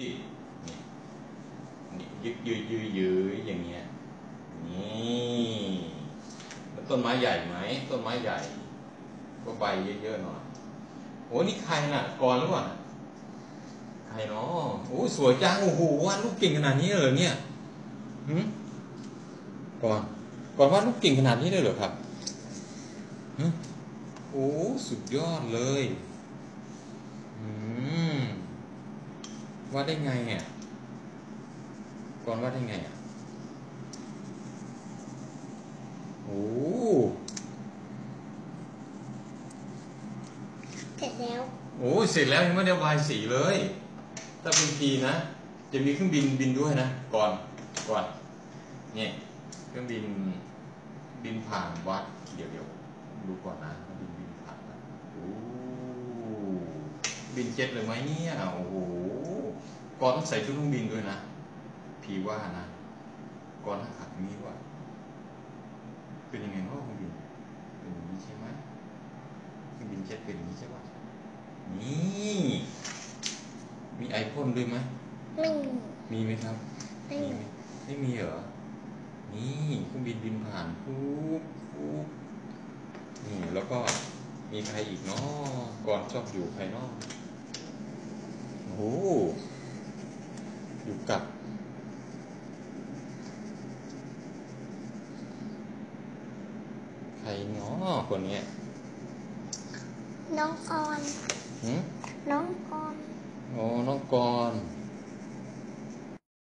นี่นี่นี่ยืดยืดยืดยืดอย่างเงี้ย นี่แล้วต้นไม้ใหญ่ไหม ต้นไม้ใหญ่ ก็ใบเยอะๆหน่อย โอ้นี่ใครน่ะกรหรือเปล่า ใครเนาะโอ้สวยจัง โอ้โหวาดรูปเก่งขนาดนี้เลยเนี่ยหืมก่อน ก่อนวาดรูปเก่งขนาดนี้เลยเหรอครับหึโอ้ สุดยอดเลย อืม วาดได้ไงอะก่อนวาดได้ไงอะโอ้เสร็จแล้ว โอ้ยเสร็จแล้วยังไม่ได้ระบายสีเลย ถ้าเป็นทีนะ จะมีเครื่องบินบินด้วยนะ ก่อนก่อนเนี่ยเครื่องบินบินผ่านวัดเดี๋ยวเดี๋ยวดูก่อนนะบินบินผ่านวัดโอ้บินเจ็ตเลยไหมเนี่ยโอ้โห ก่อนต้องใส่ชุดเครื่องบินด้วยนะ พีว่านะก่อนถ้าขัดอย่างนี้ว่า เป็นยังไงเนาะเครื่องบิน เป็นอย่างนี้ใช่ไหมเครื่องบินเจ็ตเป็นอย่างนี้ใช่ปะนี่ มีไอพ่นด้วยไหมไม่มี มีไหมครับ ไม่มีไหไม่มีเหรอ นี่เครื่องบินบินผ่านปุ๊บปุ๊บนี่แล้วก็มีใครอีกเนาะก่อนชอบอยู่ใครเนาะโอ้โหอยู่ กับ ใครเนาะคนเนี้ย น้องออนหืมน้องออนโอ้น้องกรณ์